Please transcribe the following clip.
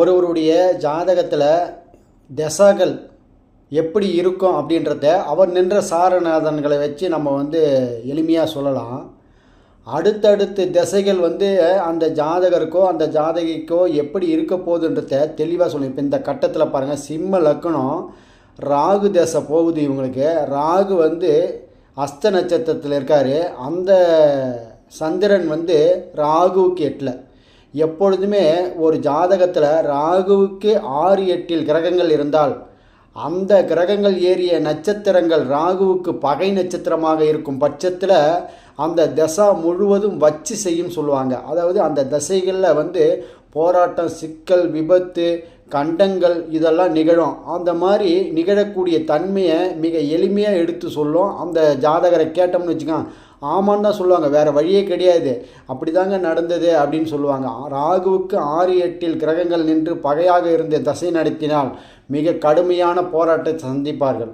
ஒருவருடைய ஜாதகத்தில் தசாக்கள் எப்படி இருக்கும் அப்படின்றத அவர் நின்ற சாரநாதன்களை வச்சு நம்ம வந்து எளிமையாக சொல்லலாம். அடுத்தடுத்து திசைகள் வந்து அந்த ஜாதகருக்கோ அந்த ஜாதகிக்கோ எப்படி இருக்க போகுதுன்றத தெளிவாக சொல்லணும். இப்போ இந்த கட்டத்தில் பாருங்கள் சிம்ம லக்கணம் ராகு தசை போகுது இவங்களுக்கு. ராகு வந்து அஸ்த நட்சத்திரத்தில் இருக்கார். அந்த சந்திரன் வந்து ராகுவுக்கு எட்டில். எப்பொழுதுமே ஒரு ஜாதகத்தில் ராகுவுக்கு ஆறு எட்டில் கிரகங்கள் இருந்தால் அந்த கிரகங்கள் ஏறிய நட்சத்திரங்கள் ராகுவுக்கு பகை நட்சத்திரமாக இருக்கும் பட்சத்தில் அந்த தசா முழுவதும் வச்சு செய்யும் சொல்லுவாங்க. அதாவது அந்த தசைகளில் வந்து போராட்டம் சிக்கல் விபத்து கண்டங்கள் இதெல்லாம் நிகழும். அந்த மாதிரி நிகழக்கூடிய தன்மையை மிக எளிமையாக எடுத்து சொல்லும். அந்த ஜாதகரை கேட்டோம்னு வச்சுக்கோங்க. ஆமான்னு தான் சொல்லுவாங்க. வேறு வழியே கிடையாது. அப்படி தாங்க நடந்தது அப்படின்னு சொல்லுவாங்க. ராகுவுக்கு ஆறு எட்டில் கிரகங்கள் நின்று பகையாக இருந்த தசை நடத்தினால் மிக கடுமையான போராட்டத்தை சந்திப்பார்கள்.